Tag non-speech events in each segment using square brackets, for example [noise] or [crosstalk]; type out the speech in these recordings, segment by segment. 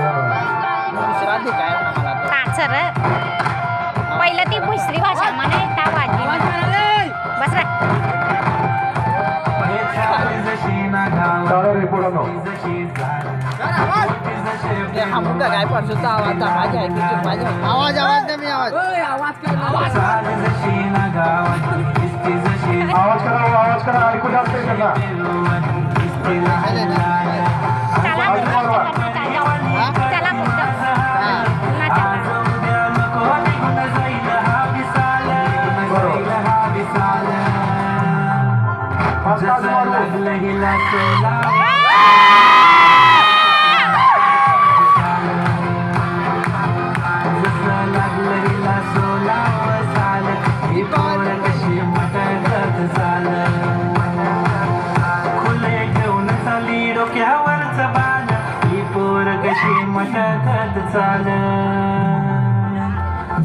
दुसरा मला पहिलं ती भुसरी भाषा म्हणे त्या वाजी बस हमका काय परसूचा आवाज आवाज आहे आवाज आवाज नाही मी आवाज. आवाज करा आवाज करा ऐकू जास्त चाली पोर कशी चाल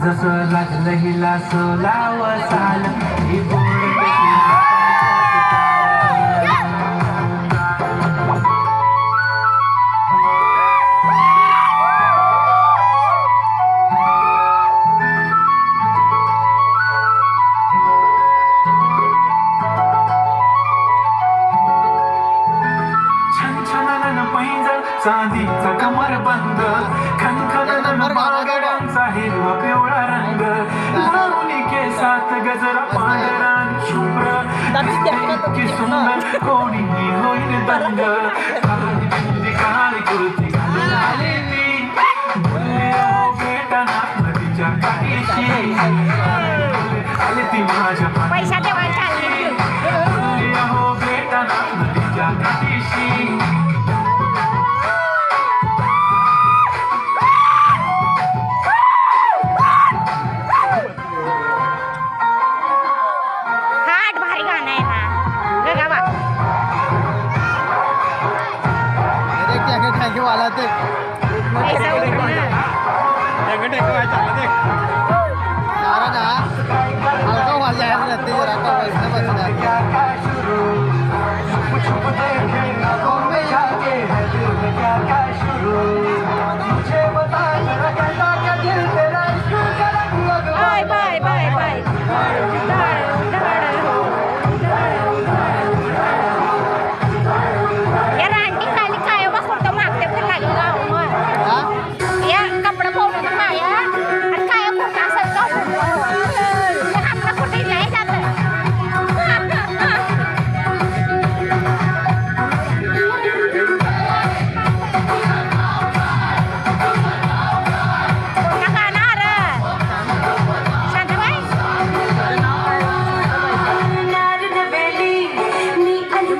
जसं लागलं हिला सोलाव चाल ही चांदीचा कमर बंद. खनखनन बाळगड्यांचा हिरवा पिवळा रंग. लावणी केसात गजरा पांढरा आणि शुभ्र. इतकी सुंदर कोणीही होईल दंग. [laughs] काळी कुर्ती घालून आली ती बोलली अहो बेटा नाथ नदीच्या काठीशी. आली ती माझ्या बोलली नदीच्या काठीशी. वाला ते.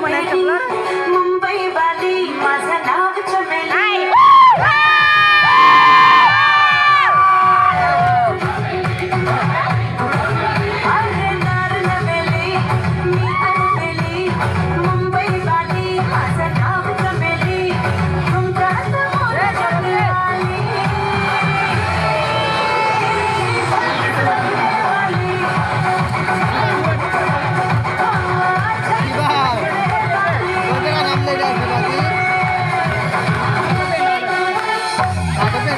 when I took आठवते